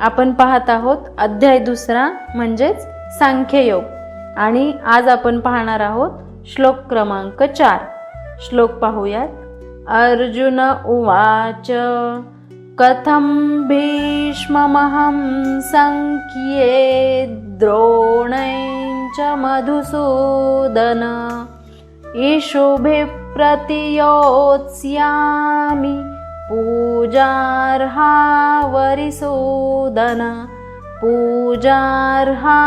आपण पाहत आहोत अध्याय दुसरा म्हणजेच सांख्ययोग. आणि आज आपण पाहणार आहोत श्लोक क्रमांक चार. श्लोक पाहूयात. अर्जुन उवाच कथं भीष्ममहं सङ्ख्ये द्रोणैश्च मधुसूदन? ईशुभिः प्रतियोत्स्यामि पूजार्हा वरिसूदन पूजार्हा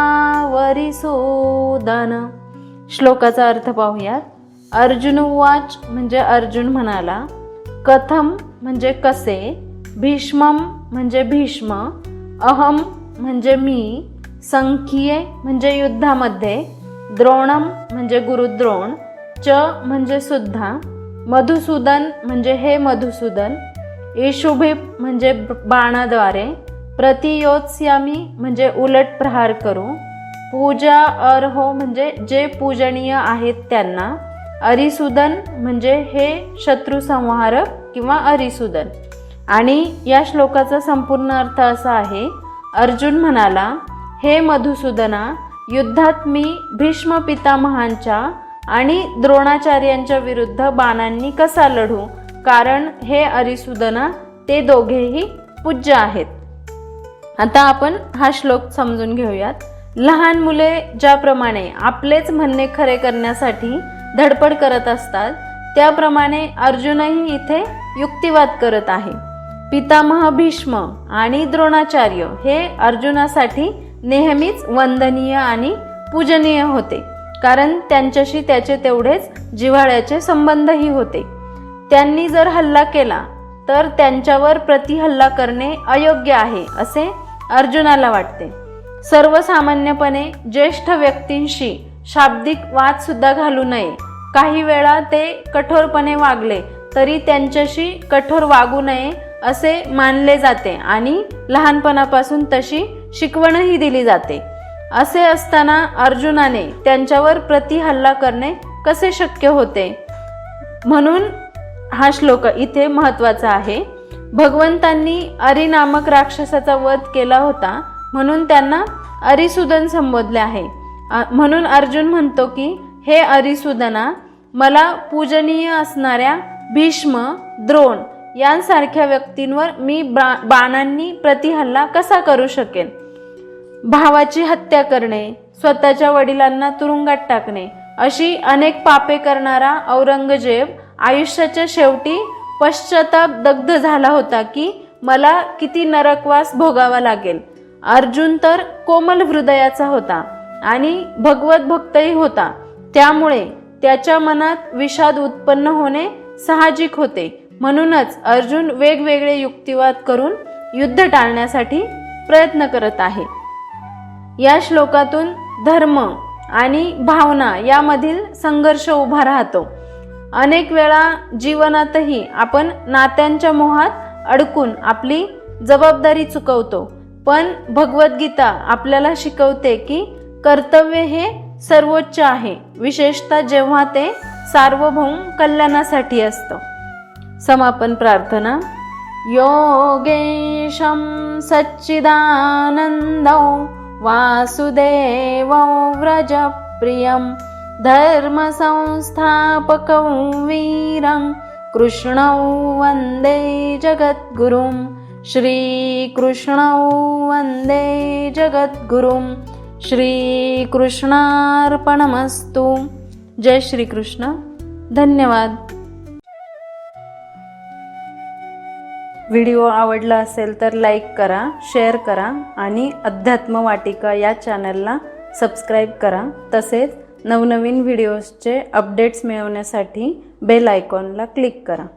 श्लोकाचा अर्थ पाहूयात. अर्जुन उवाच म्हणजे अर्जुन म्हणाला कथम म्हणजे कसे? भीष्मम म्हणजे भीष्म अहम म्हणजे मी संख्ये म्हणजे युद्धामध्ये द्रोणम म्हणजे गुरुद्रोण च म्हणजे सुद्धा मधुसूदन म्हणजे हे मधुसूदन येशुभिप म्हणजे बाणाद्वारे प्रतियोत्स्यामी म्हणजे उलट प्रहार करू पूजा अर्हो म्हणजे जे पूजनीय आहेत त्यांना अरिसुदन म्हणजे हे शत्रुसंहारक किंवा अरिसुदन. आणि या श्लोकाचा संपूर्ण अर्थ असा आहे अर्जुन म्हणाला हे मधुसूदना युद्धात मी भीष्म पितामहांच्या आणि द्रोणाचार्यांच्या विरुद्ध बाणांनी कसा लढू? कारण हे अरिसुदना ते दोघेही पूज्य आहेत. आता आपण हा श्लोक समजून घेऊयात. लहान मुले ज्याप्रमाणे आपलेच म्हणणे खरे करण्यासाठी धडपड करत असतात त्याप्रमाणे अर्जुनही इथे युक्तिवाद करत आहे. पितामह भीष्म आणि द्रोणाचार्य हे अर्जुनासाठी नेहमीच वंदनीय आणि पूजनीय होते कारण त्यांच्याशी त्याचे तेवढेच जिव्हाळ्याचे संबंधही होते. त्यांनी जर हल्ला केला तर त्यांच्यावर प्रतिहल्ला करणे अयोग्य आहे असे अर्जुनाला वाटते. सर्वसामान्यपणे ज्येष्ठ व्यक्तींशी शाब्दिक वादसुद्धा घालू नये. काही वेळा ते कठोरपणे वागले तरी त्यांच्याशी कठोर वागू नये असे मानले जाते आणि लहानपणापासून तशी शिकवणही दिली जाते. असे असताना अर्जुनाने त्यांच्यावर प्रतिहल्ला करणे कसे शक्य होते? म्हणून हा श्लोक इथे महत्त्वाचा आहे. भगवंतांनी अरी नामक राक्षसाचा वध केला होता म्हणून त्यांना अरिसुदन संबोधले आहे. म्हणून अर्जुन म्हणतो की हे अरिसुदना मला पूजनीय असणाऱ्या भीष्म द्रोण यांसारख्या व्यक्तींवर मी बा- बाणांनी प्रतिहल्ला कसा करू शकेन? भावाची हत्या करणे स्वतःच्या वडिलांना तुरुंगात टाकणे अशी अनेक पापे करणारा औरंगजेब आयुष्याच्या शेवटी पश्चाताप दग्ध झाला होता की मला किती नरकवास भोगावा लागेल. अर्जुन तर कोमल हृदयाचा होता आणि भगवत भक्तही होता. त्यामुळे त्याच्या मनात विषाद उत्पन्न होणे साहजिक होते. म्हणूनच अर्जुन वेगवेगळे युक्तिवाद करून युद्ध टाळण्यासाठी प्रयत्न करत आहे. या श्लोकातून धर्म आणि भावना यामधील संघर्ष उभा राहतो. अनेक वेळा जीवनातही आपण नात्यांच्या मोहात अडकून आपली जबाबदारी चुकवतो. पण भगवद्गीता आपल्याला शिकवते की कर्तव्य हे सर्वोच्च आहे. विशेषतः जेव्हा ते सार्वभौम कल्याणासाठी असतं. समापन प्रार्थना. योगेशं सच्चिदानन्दौ वासुदेवौ व्रजप्रियं धर्मसंस्थापकौ वीरं कृष्णौ वन्दे जगद्गुरुं श्रीकृष्णौ वन्दे जगद्गुरुं श्रीकृष्णार्पणमस्तु। जय श्रीकृष्ण। धन्यवाद। व्हिडिओ आवडला असेल तर लाईक करा शेअर करा आणि अध्यात्म वाटिका या चॅनलला सबस्क्राईब करा. तसेच नवनवीन व्हिडिओजचे अपडेट्स मिळवण्यासाठी बेल आयकॉनला क्लिक करा.